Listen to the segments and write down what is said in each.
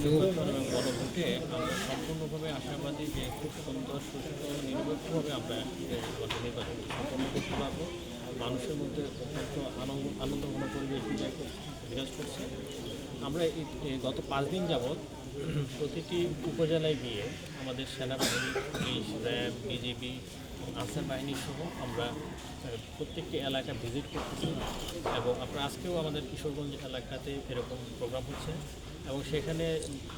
গণভোটে আমরা সম্পূর্ণভাবে আশাবাদী যে খুব সুন্দর, সুস্থ, নিরপেক্ষভাবে আমরা নির্বাচন সম্পন্ন করতে পারব। মানুষের মধ্যে অত্যন্ত আনন্দ আনন্দঘন পরিবেশ করছে বিরাজ করছে। আমরা গত পাঁচ দিন যাবৎ প্রতিটি উপজেলায় গিয়ে আমাদের সেনাবাহিনী, পুলিশ, র্যাব বিজেপি আনসার বাহিনী সহ আমরা প্রত্যেকটি এলাকা ভিজিট করতেছি। এবং আপনার আজকেও আমাদের কিশোরগঞ্জ এলাকাতে এরকম প্রোগ্রাম হচ্ছে। এবং সেখানে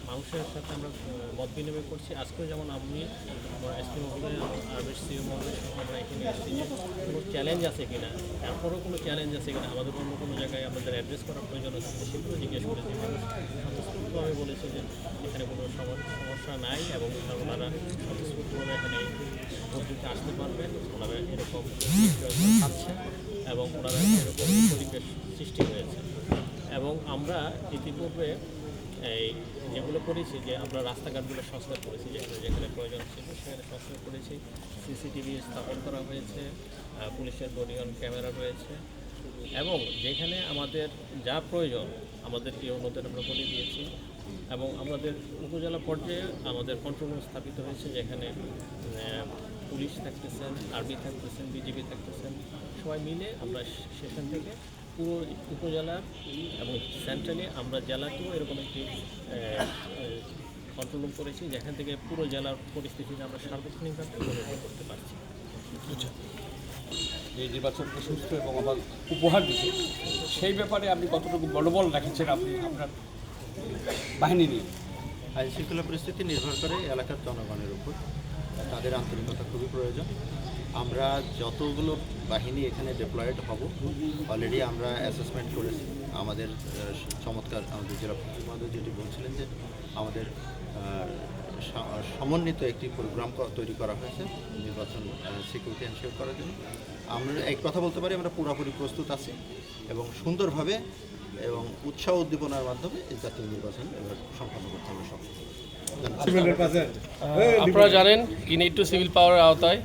মানুষের সাথে আমরা মত বিনিময় করছি। আজকেও যেমন আমি এসপি মহোদয় সিও মহোদয় সহ আমরা এখানে এসেছি যে কোনো চ্যালেঞ্জ আছে কিনা? এরপরও কোনো চ্যালেঞ্জ আছে কিনা? আমাদের অন্য কোনো জায়গায় আমাদের অ্যাড্রেস করার প্রয়োজন আছে কিনা সেগুলো জিজ্ঞেস করেছি। মানুষ স্বতঃস্ফূর্তভাবে বলেছে যে এখানে কোনো সম- সমস্যা নাই এবং ওনারা স্বতঃস্ফূর্তভাবে এখানে ভোট আসতে পারবেন ওনারা এরকম পাচ্ছেন এবং ওনারা এরকম পরিবেশ সৃষ্টি হয়েছে। এবং আমরা ইতিপূর্বে এই যেগুলো করেছি যে আমরা রাস্তাঘাটগুলো সংস্কার করেছি যেখানে যেখানে প্রয়োজন ছিল সেখানে সংস্কার করেছি। সিসিটিভি স্থাপন করা হয়েছে পুলিশের বডি ক্যামেরা রয়েছে এবং যেখানে আমাদের যা প্রয়োজন আমাদের এই অনুদান আমরা বলে দিয়েছি এবং আমাদের উপজেলা পর্যায়ে আমাদের কন্ট্রোল রুম স্থাপিত হয়েছে যেখানে পুলিশ থাকতেছেন, আর্মি থাকতেছেন বিজেপি থাকতেছেন, সবাই মিলে আমরা সেখান থেকে পুরো উপজেলার এবং সেন্ট্রালে আমরা জেলাতেও এরকম একটি কন্ট্রোল করেছি যেখান থেকে পুরো জেলার পরিস্থিতিতে আমরা সার্বক্ষণিকভাবে মনিটর করতে পারছি। যে নির্বাচনকে সুস্থ এবং আবার উপহার দিচ্ছে সেই ব্যাপারে আপনি কতটুকু মনোবল রাখছেন আপনি আপনার বাহিনী নিয়ে? আইন শৃঙ্খলা পরিস্থিতি নির্ভর করে এলাকার জনগণের উপর। তাদের আন্তরিকতা খুবই প্রয়োজন। আমরা যতগুলো বাহিনী এখানে ডিপ্লয়েড হব অলরেডি আমরা অ্যাসেসমেন্ট করেছি। আমাদের চমৎকার আমাদের জেলা প্রশাসক যেটি বলছিলেন যে আমাদের সমন্বিত একটি প্রোগ্রাম তৈরি করা হয়েছে নির্বাচন সিকিউরিটি এনশিওর করার জন্য। আমরা এক কথা বলতে পারি, আমরা পুরোপুরি প্রস্তুত আছি এবং সুন্দরভাবে এবং উৎসাহ উদ্দীপনার মাধ্যমে এই জাতীয় নির্বাচন এবার সম্পন্ন করতে হবে সব আপনারা জানেন ইউনিট টু সিভিল পাওয়ারের আওতায়।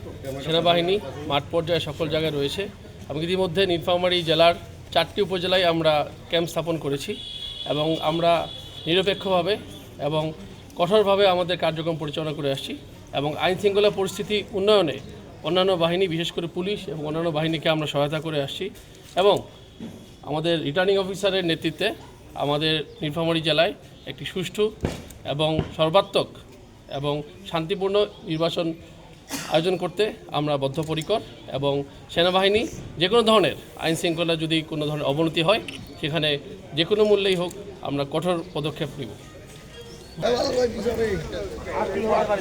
সেনাবাহিনী মাঠ পর্যায়ে সকল জায়গায় রয়েছে। এবং ইতিমধ্যে নীলফামারী জেলার চারটি উপজেলায় আমরা ক্যাম্প স্থাপন করেছি। এবং আমরা নিরপেক্ষভাবে এবং কঠোরভাবে আমাদের কার্যক্রম পরিচালনা করে আসছি। এবং আইন শৃঙ্খলা পরিস্থিতি উন্নয়নে অন্যান্য বাহিনী বিশেষ করে পুলিশ এবং অন্যান্য বাহিনীকে আমরা সহায়তা করে আসছি। এবং আমাদের রিটার্নিং অফিসারের নেতৃত্বে আমাদের নীলফামারী জেলায় একটি সুষ্ঠু এবং সর্বাত্মক এবং শান্তিপূর্ণ নির্বাচন আয়োজন করতে আমরা বদ্ধপরিকর এবং সেনাবাহিনী যে কোনো ধরনের আইন শৃঙ্খলা যদি কোনো ধরনের অবনতি হয়, সেখানে যে কোনো মূল্যেই হোক আমরা কঠোর পদক্ষেপ নিব।